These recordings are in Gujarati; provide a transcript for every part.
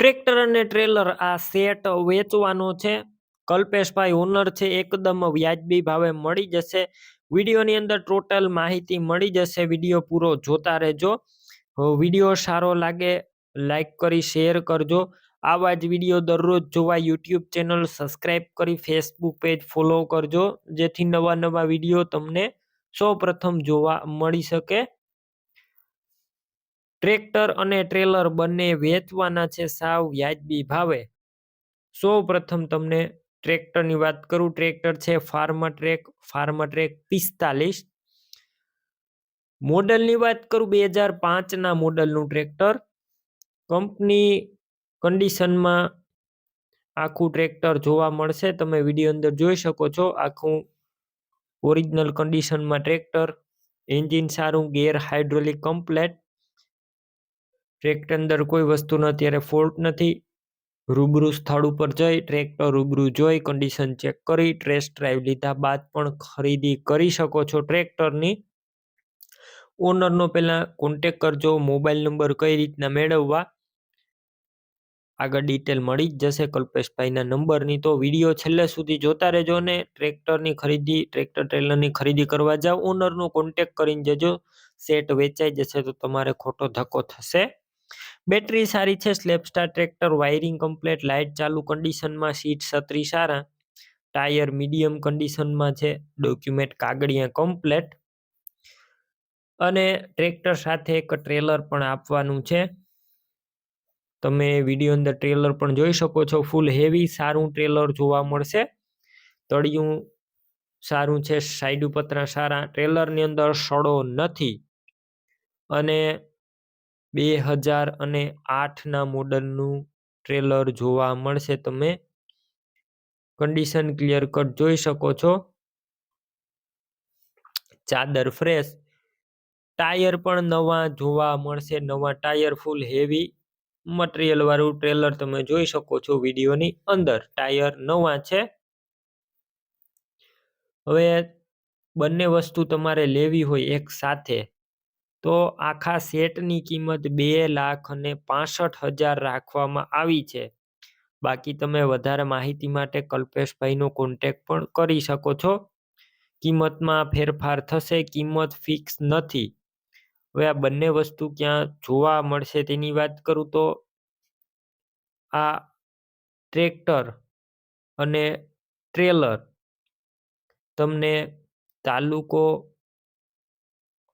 ટ્રેક્ટર અને ટ્રેલર આ સેટ વેચવાનો છે. કલ્પેશભાઈ ઓનર છે, એકદમ વ્યાજબી ભાવે મળી જશે. વિડીયોની અંદર ટોટલ માહિતી મળી જશે. વીડિયો પૂરો જોતા રહેજો. વીડિયો સારો લાગે, લાઈક કરી, શેર કરજો. આવા જ વીડિયો દરરોજ જોવા યુટ્યુબ ચેનલ સબસ્ક્રાઈબ કરી, ફેસબુક પેજ ફોલો કરજો. જેથી નવા નવા વીડિયો તમને સૌ પ્રથમ જોવા મળી શકે. ટ્રેક્ટર અને ટ્રેલર બંને વેચવાના છે સાવ વ્યાજબી ભાવે. સૌ પ્રથમ તમને ટ્રેક્ટરની વાત કરું. ટ્રેક્ટર છે ફાર્મ ટ્રેક ફાર્મ ટ્રેક પિસ્તાલીસ. મોડલની વાત કરું બે હજાર પાંચના મોડલનું ટ્રેક્ટર. કંપની કન્ડિશનમાં આખું ટ્રેક્ટર જોવા મળશે. તમે વીડિયો અંદર જોઈ શકો છો આખું ઓરિજિનલ કન્ડિશનમાં ટ્રેક્ટર. એન્જિન સારું, ગેર હાઇડ્રોલિક, કમ્પ્લેટ. ટ્રેક્ટર અંદર કોઈ વસ્તુનો અત્યારે ફોલ્ટ નથી. રૂબરૂ સ્થળ ઉપર જઈ, ટ્રેક્ટર રૂબરૂ જોઈ કન્ડિશન ચેક કરી ટ્રેસ ડ્રાઈવ લીધા બાદ પણ ખરીદી કરી શકો છો ટ્રેક્ટરની. ઓનરનો પહેલાં કોન્ટેક કરજો મોબાઈલ નંબર કઈ રીતના મેળવવા. આગળ ડિટેલ મળી જ જશે કલ્પેશભાઈના નંબરની તો વીડિયો છેલ્લે સુધી જોતા રહેજો અને ટ્રેક્ટરની ખરીદી, ટ્રેક્ટર ટ્રેલરની ખરીદી કરવા જાઓ. ઓનરનો કોન્ટેક કરીને જજો. સેટ વેચાઈ જશે તો તમારે ખોટો ધક્કો થશે. બેટરી સારી છે સ્લેપસ્ટાર ટ્રેક્ટર, વાયરિંગ કમ્પ્લેટ, લાઇટ ચાલુ કન્ડિશનમાં, સીટ છત્રી સારા, ટાયર મીડિયમ કન્ડિશનમાં છે, ડોક્યુમેન્ટ કાગળિયા કમ્પ્લેટ અને ટ્રેક્ટર સાથે એક ટ્રેલર પણ આપવાનું છે. તમે વીડિયો અંદર ટ્રેલર પણ જોઈ શકો છો, ફૂલ હેવી સારું ટ્રેલર જોવા મળશે. તળિયું સારું છે, સાઈડ ઉપતરા સારા, ટ્રેલરની અંદર સડો નથી અને બે હજાર અને આઠના મોડલનું ટ્રેલર જોવા મળશે. તમે કન્ડિશન ક્લિયર કટ જોઈ શકો છો. ચાદર ફ્રેશ ટાયર પણ નવા જોવા મળશે. નવા ટાયર ફૂલ હેવી મટીરિયલ વાળું ટ્રેલર તમે જોઈ શકો છો વિડીયોની અંદર. ટાયર નવા છે. હવે બંને વસ્તુ તમારે લેવી હોય એક સાથે. તો આખા સેટની કિંમત બે લાખ અને પાસઠ હજાર રાખવામાં આવી છે. બાકી તમે વધારે માહિતી માટે કલ્પેશભાઈનો કોન્ટેક પણ કરી શકો છો. કિંમતમાં ફેરફાર થશે, કિંમત ફિક્સ નથી. હવે આ બંને વસ્તુ ક્યાં જોવા મળશે તેની વાત કરું તો આ ટ્રેક્ટર અને ટ્રેલર. તમને તાલુકો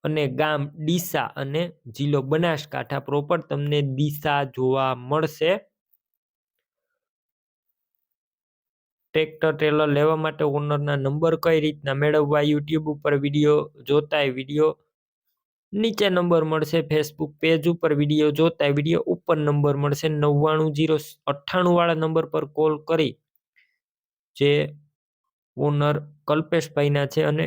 અને ગામ ડીસા અને જિલ્લો બનાસકાંઠા પ્રોપર તમને દિશા જોવા મળશે. ટ્રેક્ટર ટ્રેલર લેવા માટે ઓનરના નંબર કઈ રીતના મેળવવા યુટ્યુબ ઉપર વીડિયો જોતાય વીડિયો નીચે નંબર મળશે ફેસબુક પેજ ઉપર વીડિયો જોતા વીડિયો ઉપર નંબર મળશે, નવ્વાણું જીરો અઠ્ઠાણું વાળા નંબર પર કોલ કરી જે ઓનર કલ્પેશભાઈના છે અને